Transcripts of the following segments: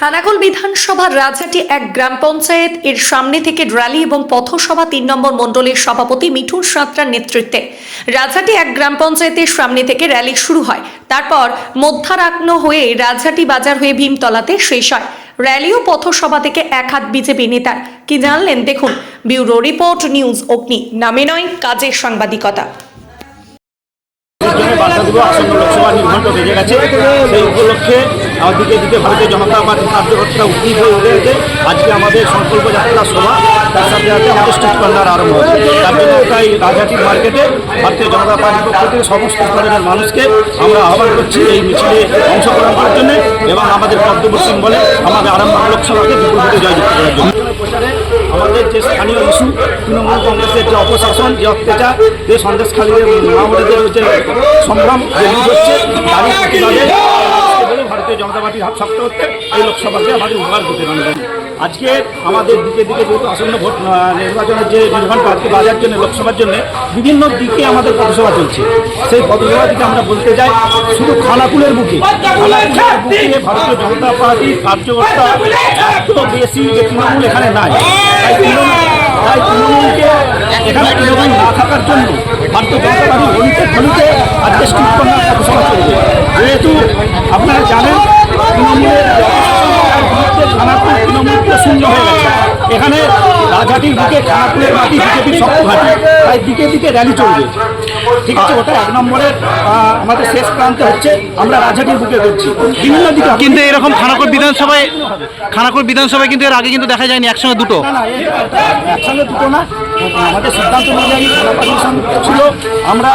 খানাকুল বিধানসভার রাজাটি এক গ্রাম পঞ্চায়েত। এর সামনে থেকে র্যালি এবং পথসভা তিন নম্বর মণ্ডলের সভাপতি মিঠুন সাঁতরার নেতৃত্বে। রাজাটি এক গ্রাম পঞ্চায়েতের সামনে থেকে র্যালি শুরু হয়। তারপর মধ্যারাগ্ন হয়ে রাজহাটি বাজার হয়ে ভীমতলাতে শেষ হয়। র্যালি ও পথসভা থেকে এক হাত বিজেপি নেতার। কি জানলেন দেখুন, ব্যুরো রিপোর্ট, নিউজ অগ্নি, নামে নয়, কাজের সাংবাদিকতা। আসন্ন লোকসভা বেজে গেছে। সেই উপলক্ষে দিকে দিকে ভারতীয় জনতা পার্টির কার্যকর্তা উদ্দীপ হয়ে উঠে গেছে আজকে আমাদের সংকল্প যাত্রা সভা, তার সাথে সাথে আমাদের স্ট্রিট কর্নার আরম্ভ হচ্ছে তার জন্য তাই রাজহাটির মার্কেটে ভারতীয় জনতা পার্টির পক্ষ থেকে সমস্ত স্তরের মানুষকে আমরা আহ্বান করছি এই মিছিলে অংশগ্রহণ করার জন্য এবং আমাদের কর্তব্য বলে আমাদের আরামবাগ লোকসভাকে বিপুল ভোটে জয়যুক্ত করার জন্য। আমাদের যে স্থানীয় ইস্যু, তৃণমূল কংগ্রেসের যে অপশাসন, যে অত্যাচার, যে সন্দেশখালীদের, মাওবাদীদের যে সম্ভ্রম যে হচ্ছে, তারই প্রতিবাদে পার্টির হাত এই লোকসভাকে আমাদের উপহার দিতে পারবেন আজকে আমাদের দিকে দিকে যেহেতু আসন্ন ভোট নির্বাচনের যে নির্বাচন প্রার্থী বাজার জন্য, লোকসভার জন্য বিভিন্ন দিকে আমাদের পথসভা চলছে। সেই পথসভা দিকে আমরা বলতে চাই, শুধু খানাকুলের বুকে ভারতীয় জনতা পার্টির কার্যকর্তা এত বেশি তৃণমূল এখানে নাই। তাই তৃণমূল এখানে তৃণমূল না থাকার জন্য ভারতীয় জনতা পার্টি হলিতে আজকে স্ট্রিট কর্নার পথসভা চলবে যেহেতু আপনারা জানেন তৃণমূলের তৃণমূলকে শূন্য হয়ে গেছে। এখানে রাজহাটির দিকে খানাকুলের মাটি বিজেপির শক্ত ঘাটি তাই দিকে দিকে র্যালি চলবে। ঠিক আছে ওটা এক নম্বরের আমাদের শেষ প্রান্তে হচ্ছে আমরা রাজহাটির বুকে করছি। বিভিন্ন দিকে কিন্তু এরকম খানাকুল বিধানসভায় খানাকুল বিধানসভায় কিন্তু এর আগে কিন্তু দেখা যায়নি একসঙ্গে দুটো। না একসঙ্গে দুটো না। আমাদের সিদ্ধান্ত অনুযায়ী ছিল আমরা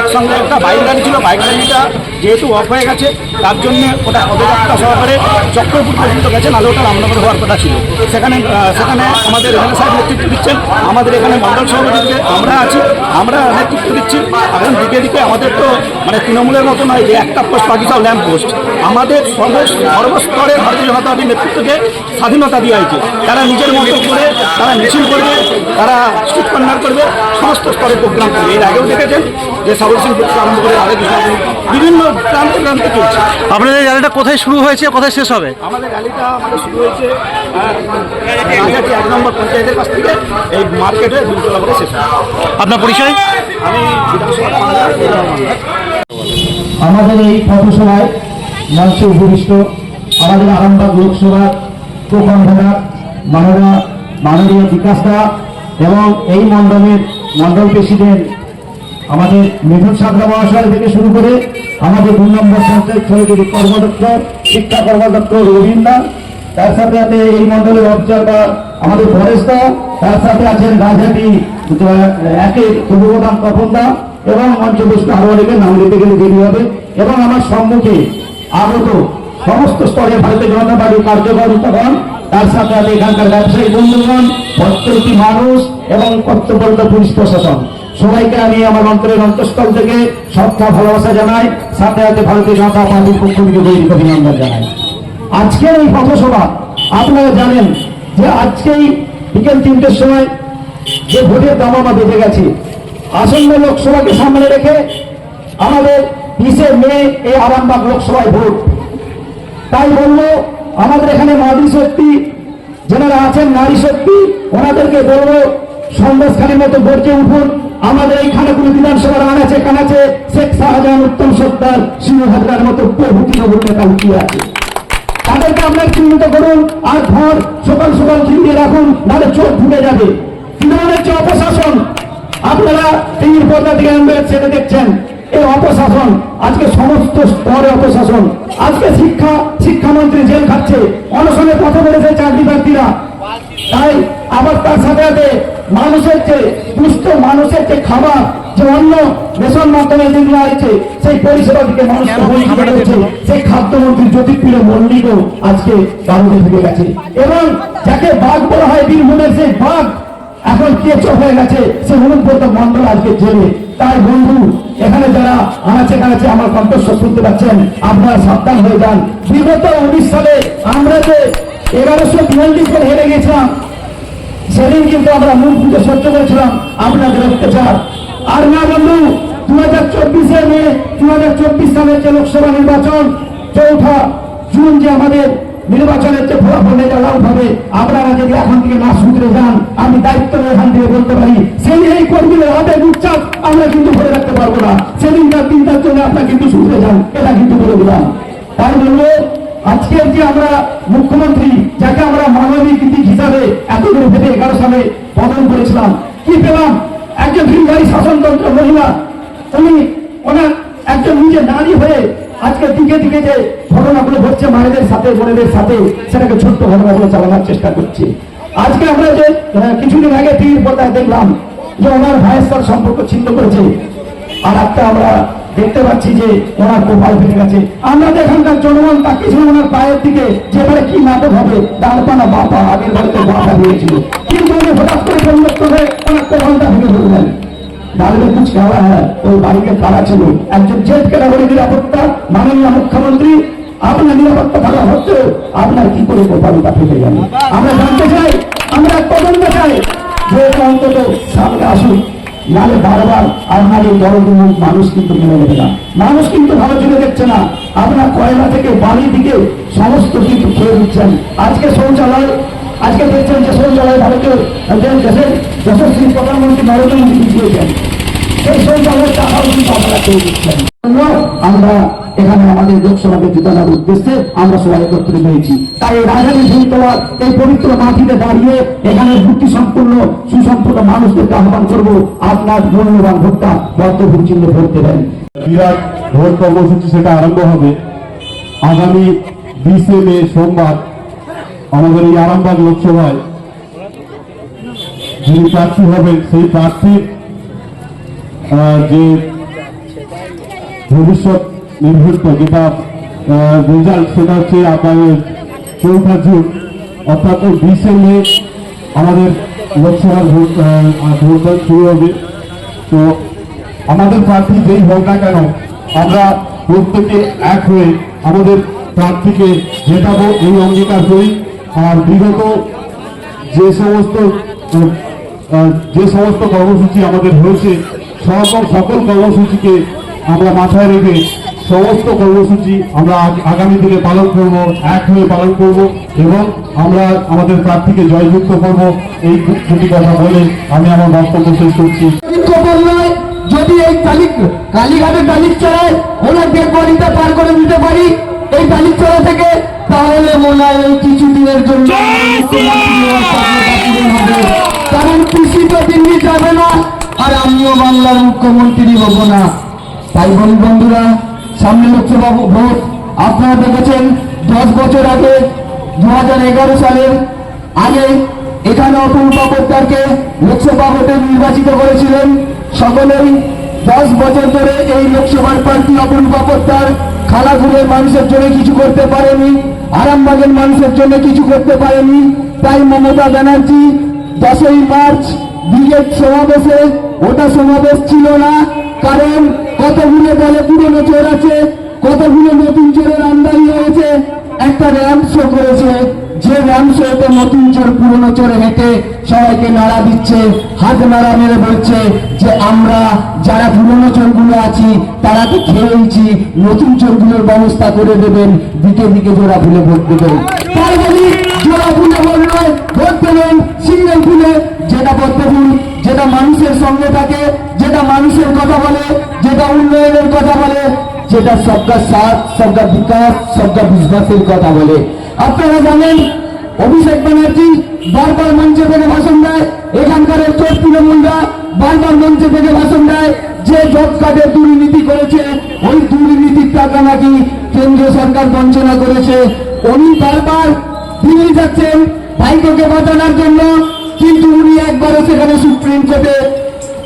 একসঙ্গে একটা বাইক গাড়ি ছিল বাইক গাড়িটা যেহেতু অফ হয়ে গেছে তার জন্য ওটা পদযাত্রা সহকারে চক্রপুর পর্যন্ত গেছে নাহলে ওটা রামনগর হওয়ার কথা ছিল। সেখানে সেখানে আমাদের এখানে সাহেব নেতৃত্ব দিচ্ছেন আমাদের এখানে মন্ডল সভাপতিকে আমরা আছি, আমরা নেতৃত্ব দিচ্ছি। এখন দিকে দিকে আমাদের তো মানে তৃণমূলের মতো নয় যে একটা পোস্ট পাকিস্তান ল্যাম্প পোস্ট আমাদের সর্ব- সর্বস্তরে ভারতীয় জনতা পার্টির নেতৃত্বকে স্বাধীনতা দেওয়া হয়েছে। তারা নিজের মতো করে, তারা মিছিল করবে, তারা স্ট্রিট করবে, সমস্ত স্তরে প্রোগ্রাম করবে। এর আগেও দেখেছেন যে সাবল সিং আরম্ভ করে আগে বিভিন্ন প্রান্তে প্রান্তে চলছে আপনাদের র্যালিটা কোথায় শুরু হয়েছে কোথায় শেষ হবে? আমাদের র্যালিটা আমাদের শুরু হয়েছে এক নম্বর পঞ্চায়েতের কাছ থেকে এই মার্কেটে দুর্গলা করে শেষ। আপনার পরিচয়? আমি আমাদের এই পথসভায় মঞ্চে উপবিষ্ট আমাদের আরামবাগ লোকসভার প্রকন্ভেদার মাননীয় মাননীয় বিকাশ দা এবং এই মণ্ডলের মণ্ডল প্রেসিডেন্ট আমাদের মিঠুন সাঁতরা মহাশয় থেকে শুরু করে আমাদের দুই নম্বর পঞ্চায়েত সমিতির কর্মদক্ষ, শিক্ষা কর্মদক্ষ রবীন্দ্র তার সাথে সাথে এই মন্ডলের অবজারভার আমাদের দা, তার সাথে আছেন রাজহাটি একের উপপ্রধান তপন দা এবং মঞ্চপুষ্ট অনেকের নাম নিতে গেলে দেরি হবে। এবং আমার সম্মুখে আগত সমস্ত স্তরে ভারতীয় জনতা পার্টির কার্যকর্তাগণ তার সাথে সাথে এখানকার ব্যবসায়ী বন্ধুগণ প্রত্যেকটি মানুষ এবং কর্তব্যরত পুলিশ প্রশাসন। সবাইকে আমি আমার অন্তরের অন্তঃস্থল থেকে শ্রদ্ধা ভালোবাসা জানাই, সাথে সাথে ভারতীয় জনতা পার্টির পক্ষ থেকে গৈরিক অভিনন্দন জানাই। আজকের এই পথসভা, আপনারা জানেন যে আজকেই বিকেল তিনটের সময় যে ভোটের দামামা বেঁধে গেছে, আসন্ন লোকসভাকে সামনে রেখে আমাদের বিশে মে এই আরামবাগ লোকসভায় ভোট। তাই বলব আমাদের এখানে নারী শক্তি যারা আছেন নারী শক্তি, ওনাদেরকে বলব, সন্দেশখালীর মতো গর্জে উঠুন। আমাদের এই খানাকুলি বিধানসভার আনাচে কানাচে শেখ শাহজাহান উত্তম সর্দার সিংহাদ্রার মতো প্রভৃতি নবুল নেতা উঠিয়ে আছে। তাদেরকে আপনার চিহ্নিত করুন, আর ঘর সকাল সকাল চিনিয়ে রাখুন, নাহলে চোখ ঢুকে যাবে। তৃণমূলের যে অপশাসন, আপনারা টিভির পর্দা থেকে আনবেন সেটা দেখছেন, এই অপশাসন, আজকে সমস্ত স্তরে অপশাসন। আজকে শিক্ষা, শিক্ষামন্ত্রী জেল খাচ্ছে, অনশনে পথে বলেছে চাকরি প্রার্থীরা তাই আবার তার সাথে সাথে মানুষের যে দুস্থ মানুষের যে খাবার যে অন্য রেশন মাধ্যমে যেগুলো আছে সেই পরিষেবা থেকে করেছে সেই খাদ্যমন্ত্রী জ্যোতিপ্রিয় মল্লিকও আজকে ভারতে ঢুকে গেছে। এবং যাকে বাঘ বলা হয় বীরভূমের সেই বাঘ এখন কেঁচো হয়ে গেছে। সে অনুব্রত মন্ডল আজকে জেলে। তাই বন্ধু এখানে যারা আনাচে কানাচে আমার কণ্ঠস্বর শুনতে পাচ্ছেন আপনারা সাবধান হয়ে যান। বিগত উনিশ সালে আমরা যে এগারোশো বিয়াল্লিশ করে হেরে গেছিলাম সেদিন কিন্তু আমরা মুখ পুজো সহ্য করেছিলাম আপনাদের অত্যাচার। আর না বন্ধু দু হাজার চব্বিশে মে দু হাজার চব্বিশ সালের যে লোকসভা নির্বাচন, চৌঠা জুন যে আমাদের নির্বাচনের যে ফলাফল লাভ হবে, আপনারা যদি এখন থেকে না শুধরে যান, আমি দায়িত্ব এখান থেকে বলতে পারি, সেই এই কর্মীদের হাতে উচ্চাপ আমরা কিন্তু ধরে রাখতে পারব না। সেদিনকার দিনটার জন্য আপনারা কিন্তু শুধরে যান, এটা কিন্তু বলে দিলাম। তাই বলব আজকে যে আমরা মুখ্যমন্ত্রী, যাকে আমরা মানবিক দিক হিসাবে এতগুলো ভেবে এগারো সালে পতন করেছিলাম, কি পেলাম? একজন ফিল্ডারি শাসনতন্ত্র মহিলা, উনি ওনার একজন নিজে নারী হয়ে আজকে দিকে দিকে যে ঘটনাগুলো ঘটছে মায়েদের সাথে, বোনেদের সাথে, সেটাকে ছোট্ট ঘটনাগুলো চালানোর চেষ্টা করছে। আজকে আমরা যে কিছুদিন আগে টিভির পর্দায় দেখলাম যে ওনার ভাইয়ের সাথে সম্পর্ক ছিন্ন করেছে। আর একটা আমরা দেখতে পাচ্ছি যে ওনার কপাল ফেটে গেছে। আমরা তো এখানকার জনগণ তাকিয়েছিল ওনার পায়ের দিকে, যে কি নাটক হবে, ডালপানা বাপা আগের বাড়িতে বাপা দিয়েছিল। কিন্তু উনি হঠাৎ করে পরিবর্তন হয়ে ওনার কপালটা ভেঙে ফেললেন ডালবে কুচ খাওয়া হ্যাঁ ওই বাড়িতে কারা ছিল। একজন জেট ক্যাটাগরি নিরাপত্তা, মাননীয় মুখ্যমন্ত্রী, আপনার নিরাপত্তা থাকা সত্ত্বেও আপনার কি করে কপালটা ফেটে গেল? আমরা জানতে চাই, আমরা তদন্ত চাই যে অন্তত সামনে আসুন নালে বারবার আপনার এই দরদ মানুষ কিন্তু মেনে নেবে না। মানুষ কিন্তু ভালো চলে দেখছে না। আপনার কয়লা থেকে বাড়ি দিকে সমস্ত কিছু খেয়ে দিচ্ছেন। আজকে শৌচালয়, আজকে দেখছেন যে শৌচালয় ভারতীয় দেশের যশস্বী প্রধানমন্ত্রী নরেন্দ্র মোদী দিয়েছেন। সেই শৌচালয়ের টাকাও কিন্তু আপনারা খেয়ে দিচ্ছেন আমরা এখানে আমাদের লোকসভাকে জিতানোর উদ্দেশ্যে আমরা সবাই একত্রিত হয়েছি। তাই এই রাজধানী ভূমিতলার এই পবিত্র মাটিতে দাঁড়িয়ে এখানে ভর্তি সম্পূর্ণ সুসম্পূর্ণ মানুষদেরকে আহ্বান করব আপনার মূল্যবান ভোটটা বর্তভূম চিহ্নে ভোট দেবেন। বিরাট ভোট কর্মসূচি সেটা আরম্ভ হবে। আগামী বিশে মে সোমবার আমাদের এই আরামবাগ লোকসভায় যিনি প্রার্থী হবেন সেই প্রার্থীর যে ভবিষ্যৎ নির্ভুত যেটা রেজাল্ট সেটা হচ্ছে আপনাদের চৌঠা জুন, অর্থাৎ ওই বিশে আমাদের লোকসভার ভোটদান শুরু হবে। তো আমাদের প্রার্থী যেই হোক না কেন, আমরা প্রত্যেকে এক হয়ে আমাদের প্রার্থীকে জেতাবো, এই অঙ্গীকার করি। আর বিগত যে সমস্ত যে সমস্ত কর্মসূচি আমাদের হয়েছে সকল সকল কর্মসূচিকে আমরা মাথায় রেখে সমস্ত কর্মসূচি আমরা আগামী দিনে পালন করব এক হয়ে পালন করব এবং আমরা আমাদের প্রার্থীকে জয়যুক্ত করব। এই দুটি কথা বলে আমি আমার বক্তব্য শেষ করছি। যদি এই তালিক কালীঘাটের তালিক ডেড বডিটা পার করে দিতে পারি এই তালিক চড়া থেকে তাহলে মনে হয় এই কিছুদিনের জন্য। কারণ কৃষি তো দিল্লি যাবে না। আর আমিও বাংলার মুখ্যমন্ত্রী হব না। তাই বলি বন্ধুরা, সামনে লোকসভা ভোট, আপনারা দেখেছেন, দশ বছর আগে দু সালের আগে এখানে অতুল বন্দ্যোপাধ্যায়কে লোকসভা ভোটে নির্বাচিত করেছিলেন। সকলেই দশ বছর ধরে এই লোকসভার প্রার্থী অতুল বন্দ্যোপাধ্যায় খালাগুড়ের মানুষের জন্য কিছু করতে পারেনি, আরামবাগের মানুষের জন্য কিছু করতে পারেনি। তাই মমতা ব্যানার্জি দশই মার্চ ব্রিগেড সমাবেশে ওটা সমাবেশ ছিল না। কারণ কতগুলো দলে পুরনো চোর আছে, কতগুলো নতুন চোরের আমদানি হয়েছে, একটা র্যাম্প শো করেছে। যে র্যাম্প শোতে নতুন চোর, পুরনো চোরে হেঁটে সবাইকে নাড়া দিচ্ছে, হাত নাড়া মেরে বলছে যে আমরা যারা পুরনো চোরগুলো আছি, তারা তো খেয়েছি নতুন চোরগুলোর ব্যবস্থা করে দেবেন, দিকে দিকে জোড়া ফুলে ভোট দেবেন। তাই বলি, জোড়া ফুলে ভোট দেবেন সিঙ্গেল ফুলে, যেটা যেটা মানুষের সঙ্গে থাকে, যেটা মানুষের কথা বলে, যেটা উন্নয়নের কথা বলে, যেটা সবকা সাথ সবকা বিকাশ সবকা বিশ্বাসের কথা বলে। আপনারা জানেন, অভিষেক ব্যানার্জি বারবার মঞ্চে থেকে ভাষণ দেয়, এখানকার তৃণমূলরা বারবার মঞ্চে থেকে ভাষণ দেয়, যে জব কার্ডের দুর্নীতি করেছে, ওই দুর্নীতির টাকা নাকি কেন্দ্রীয় সরকার বঞ্চনা করেছে। উনি বারবার দিল্লি যাচ্ছেন ভাইকোকে বাঁচানোর জন্য, কিন্তু উনি একবারও সেখানে সুপ্রিম কোর্টে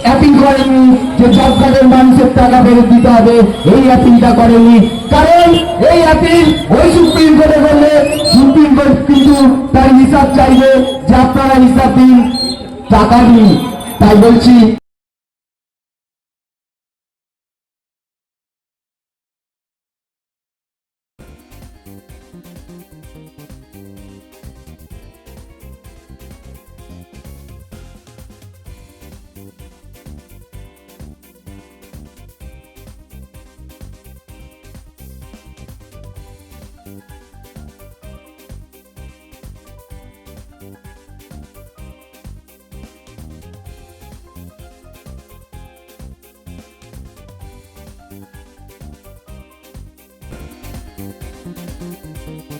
অ্যাপিল করেনি যে জব কার্ডের মানুষের টাকা ফেরত দিতে হবে, এই অ্যাপিলটা করেনি। কারণ এই অ্যাপিল ওই সুপ্রিম কোর্টে করলে সুপ্রিম কোর্ট কিন্তু তার হিসাব চাইবে যে আপনারা হিসাব দিন, টাকা দিন। তাই বলছি Thank you.